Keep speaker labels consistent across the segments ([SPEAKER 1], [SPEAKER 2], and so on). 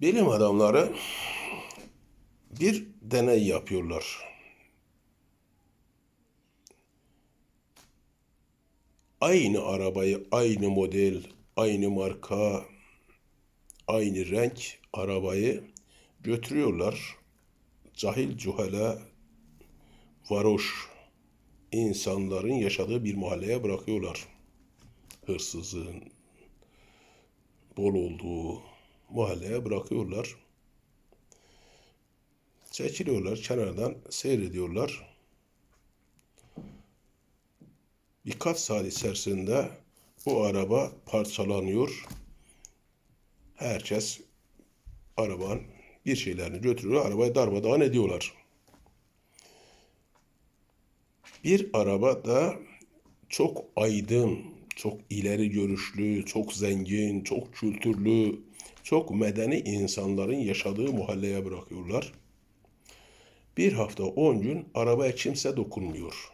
[SPEAKER 1] Bilim adamları bir deney yapıyorlar. Aynı arabayı, aynı model, aynı marka, aynı renk arabayı götürüyorlar. Cahil cuhala varoş insanların yaşadığı bir mahalleye bırakıyorlar. Hırsızın bol olduğu mahalleye bırakıyorlar. Çekiliyorlar kenardan seyrediyorlar. Birkaç saat içerisinde o araba parçalanıyor. Herkes arabanın bir şeylerini götürüyor. Arabayı darmadağın ediyorlar. Bir araba da çok aydın, çok ileri görüşlü, çok zengin, çok kültürlü, çok medeni insanların yaşadığı mahalleye bırakıyorlar. Bir hafta on gün arabaya kimse dokunmuyor.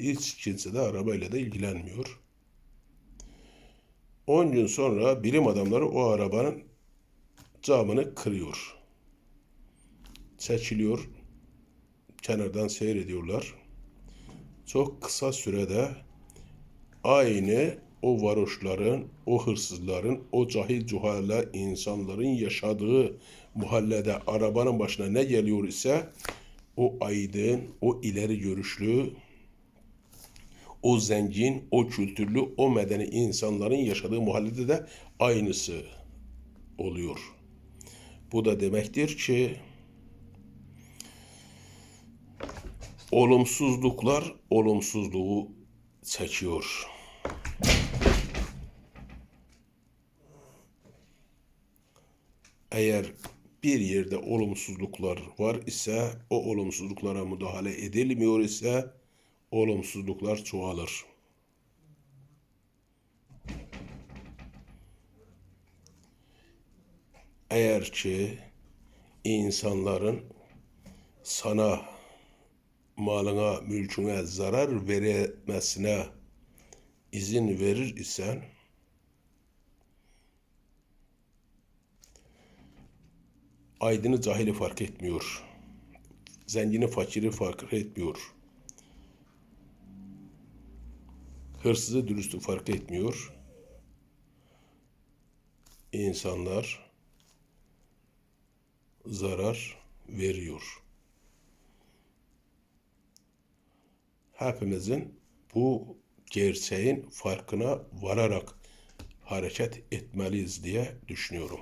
[SPEAKER 1] Hiç kimse de arabayla da ilgilenmiyor. 10 gün sonra bilim adamları o arabanın camını kırıyor. Çekiliyor. Kenardan seyrediyorlar. Çok kısa sürede aynı o varoşların, o hırsızların, o cahil cuhala insanların yaşadığı mahallede arabanın başına ne geliyor ise o aydın, o ileri görüşlü, o zengin, o kültürlü, o medeni insanların yaşadığı mahallede de aynısı oluyor. Bu da demektir ki olumsuzluklar olumsuzluğu çekiyor. Eğer bir yerde olumsuzluklar var ise o olumsuzluklara müdahale edilmiyor ise olumsuzluklar çoğalır. Eğer ki insanların sana malına, mülküne zarar veremesine izin verir isen aydını cahili fark etmiyor. Zengini fakiri fark etmiyor. Hırsızı dürüstü fark etmiyor. İnsanlar zarar veriyor. Hepimizin bu gerçeğin farkına vararak hareket etmeliyiz diye düşünüyorum.